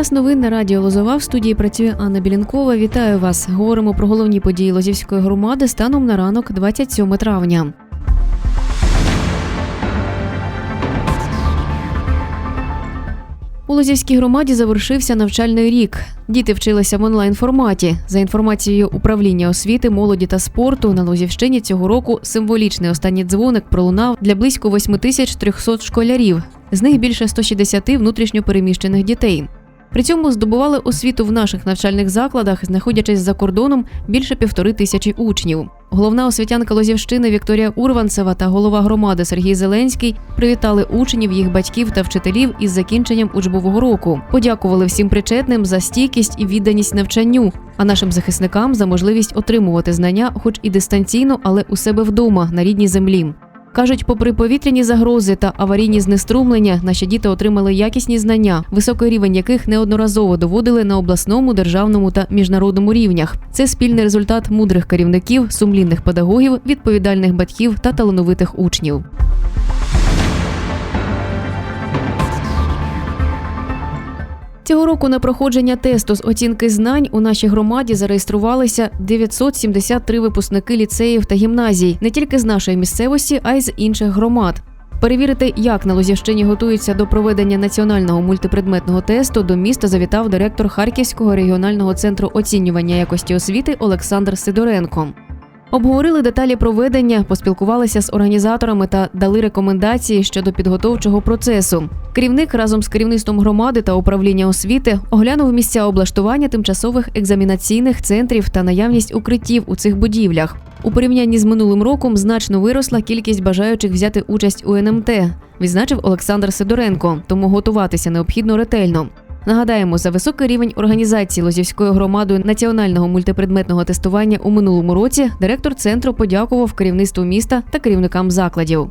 Час новин на радіо Лозова в студії працює Анна Білінкова. Вітаю вас. Говоримо про головні події Лозівської громади станом на ранок 27 травня. У Лозівській громаді завершився навчальний рік. Діти вчилися в онлайн форматі. За інформацією управління освіти, молоді та спорту на Лозівщині цього року символічний останній дзвоник пролунав для близько 8300 школярів. З них більше 160 внутрішньо переміщених дітей. При цьому здобували освіту в наших навчальних закладах, знаходячись за кордоном більше півтори тисячі учнів. Головна освітянка Лозівщини Вікторія Урванцева та голова громади Сергій Зеленський привітали учнів, їх батьків та вчителів із закінченням учбового року. Подякували всім причетним за стійкість і відданість навчанню, а нашим захисникам за можливість отримувати знання, хоч і дистанційно, але у себе вдома на рідній землі. Кажуть, попри повітряні загрози та аварійні знеструмлення, наші діти отримали якісні знання, високий рівень яких неодноразово доводили на обласному, державному та міжнародному рівнях. Це спільний результат мудрих керівників, сумлінних педагогів, відповідальних батьків та талановитих учнів. Цього року на проходження тесту з оцінки знань у нашій громаді зареєструвалися 973 випускники ліцеїв та гімназій не тільки з нашої місцевості, а й з інших громад. Перевірити, як на Лозівщині готуються до проведення національного мультипредметного тесту, до міста завітав директор Харківського регіонального центру оцінювання якості освіти Олександр Сидоренко. Обговорили деталі проведення, поспілкувалися з організаторами та дали рекомендації щодо підготовчого процесу. Керівник разом з керівництвом громади та управління освіти оглянув місця облаштування тимчасових екзамінаційних центрів та наявність укриттів у цих будівлях. У порівнянні з минулим роком значно виросла кількість бажаючих взяти участь у НМТ, відзначив Олександр Сидоренко, тому готуватися необхідно ретельно. Нагадаємо, за високий рівень організації Лозівською громадою національного мультипредметного тестування у минулому році директор центру подякував керівництву міста та керівникам закладів.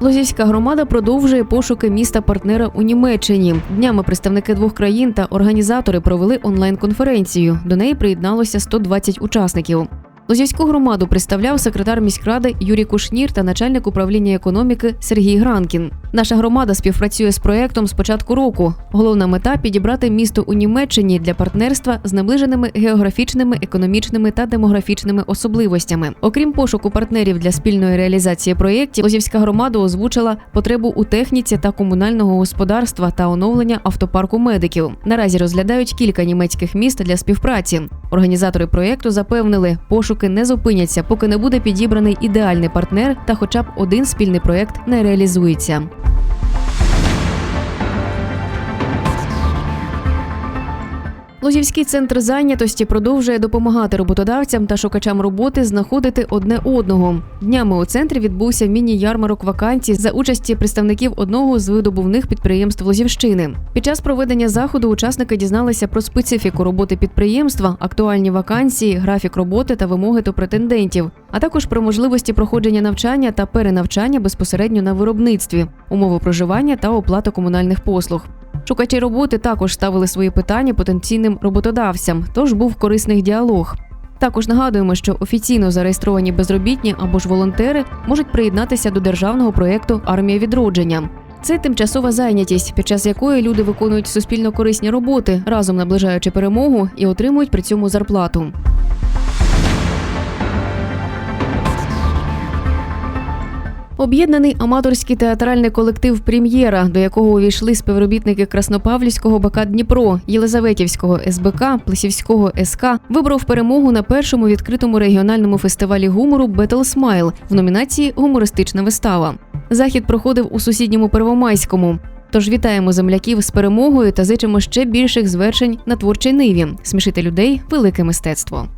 Лозівська громада продовжує пошуки міста партнера у Німеччині. Днями представники двох країн та організатори провели онлайн-конференцію. До неї приєдналося 120 учасників. Лозівську громаду представляв секретар міськради Юрій Кушнір та начальник управління економіки Сергій Гранкін. Наша громада співпрацює з проектом з початку року. Головна мета підібрати місто у Німеччині для партнерства з наближеними географічними, економічними та демографічними особливостями. Окрім пошуку партнерів для спільної реалізації проєктів, Лозівська громада озвучила потребу у техніці та комунального господарства та оновлення автопарку медиків. Наразі розглядають кілька німецьких міст для співпраці. Організатори проєкту запевнили, пошуки не зупиняться, поки не буде підібраний ідеальний партнер та хоча б один спільний проєкт не реалізується. thank you Лозівський центр зайнятості продовжує допомагати роботодавцям та шукачам роботи знаходити одне одного. Днями у центрі відбувся міні-ярмарок вакансій за участі представників одного з видобувних підприємств Лозівщини. Під час проведення заходу учасники дізналися про специфіку роботи підприємства, актуальні вакансії, графік роботи та вимоги до претендентів, а також про можливості проходження навчання та перенавчання безпосередньо на виробництві, умови проживання та оплату комунальних послуг. Шукачі роботи також ставили свої питання потенційним роботодавцям, тож був корисний діалог. Також нагадуємо, що офіційно зареєстровані безробітні або ж волонтери можуть приєднатися до державного проєкту Армія відродження. Це тимчасова зайнятість, під час якої люди виконують суспільно корисні роботи, разом наближаючи перемогу і отримують при цьому зарплату. Об'єднаний аматорський театральний колектив Прем'єра, до якого увійшли співробітники Краснопавлівського БК Дніпро, Єлизаветівського СБК, Плесівського СК, вибрав перемогу на першому відкритому регіональному фестивалі гумору Бетл Смайл в номінації Гумористична вистава. Захід проходив у сусідньому Первомайському. Тож вітаємо земляків з перемогою та зичимо ще більших звершень на творчій ниві. Смішити людей велике мистецтво.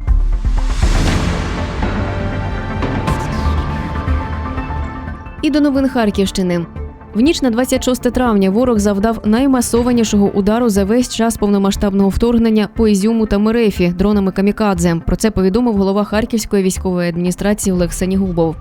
І до новин Харківщини. В ніч на 26 травня ворог завдав наймасованішого удару за весь час повномасштабного вторгнення по Ізюму та Мерефі дронами Камікадзе. Про це повідомив голова Харківської військової адміністрації Олег Санігубов.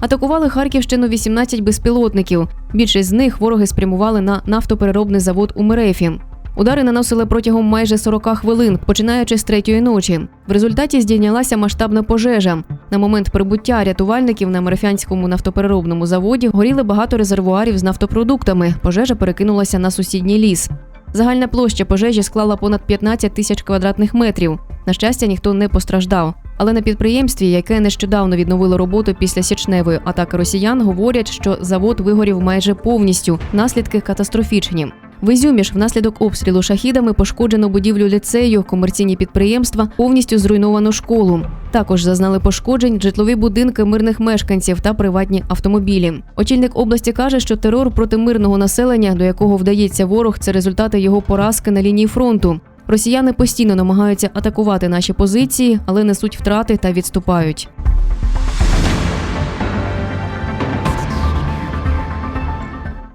Атакували Харківщину 18 безпілотників. Більшість з них вороги спрямували на нафтопереробний завод у Мерефі. Удари наносили протягом майже 40 хвилин, починаючи з третьої ночі. В результаті здійнялася масштабна пожежа. На момент прибуття рятувальників на Мерефянському нафтопереробному заводі горіли багато резервуарів з нафтопродуктами. Пожежа перекинулася на сусідній ліс. Загальна площа пожежі склала понад 15 тисяч квадратних метрів. На щастя, ніхто не постраждав. Але на підприємстві, яке нещодавно відновило роботу після січневої атаки росіян, говорять, що завод вигорів майже повністю. Наслідки катастрофічні. В Ізюмі ж внаслідок обстрілу шахідами пошкоджено будівлю ліцею, комерційні підприємства, повністю зруйновано школу. Також зазнали пошкоджень житлові будинки мирних мешканців та приватні автомобілі. Очільник області каже, що терор проти мирного населення, до якого вдається ворог, це результати його поразки на лінії фронту. Росіяни постійно намагаються атакувати наші позиції, але несуть втрати та відступають.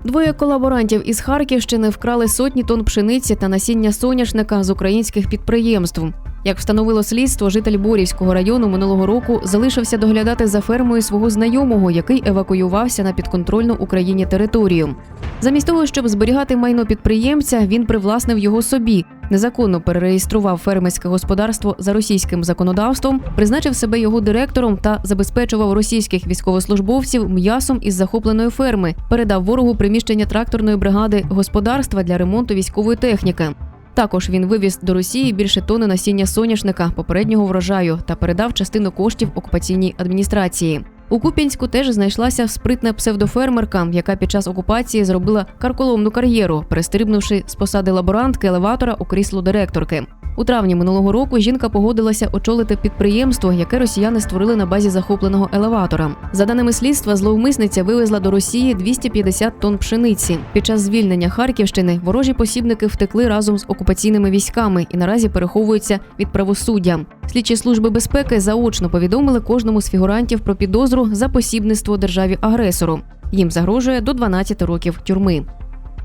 Двоє колаборантів із Харківщини вкрали сотні тонн пшениці та насіння соняшника з українських підприємств. Як встановило слідство, житель Борівського району минулого року залишився доглядати за фермою свого знайомого, який евакуювався на підконтрольну Україні територію. Замість того, щоб зберігати майно підприємця, він привласнив його собі, незаконно перереєстрував фермерське господарство за російським законодавством, призначив себе його директором та забезпечував російських військовослужбовців м'ясом із захопленої ферми, передав ворогу приміщення тракторної бригади господарства для ремонту військової техніки. Також він вивіз до Росії більше тони насіння соняшника попереднього врожаю та передав частину коштів окупаційній адміністрації. У Куп'янську теж знайшлася спритна псевдофермерка, яка під час окупації зробила карколомну кар'єру, перестрибнувши з посади лаборантки елеватора у крісло директорки. У травні минулого року жінка погодилася очолити підприємство, яке росіяни створили на базі захопленого елеватора. За даними слідства, зловмисниця вивезла до Росії 250 тонн пшениці. Під час звільнення Харківщини ворожі посібники втекли разом з окупаційними військами і наразі переховуються від правосуддя. Слідчі служби безпеки заочно повідомили кожному з фігурантів про підозру за посібництво державі агресору. Їм загрожує до 12 років тюрми.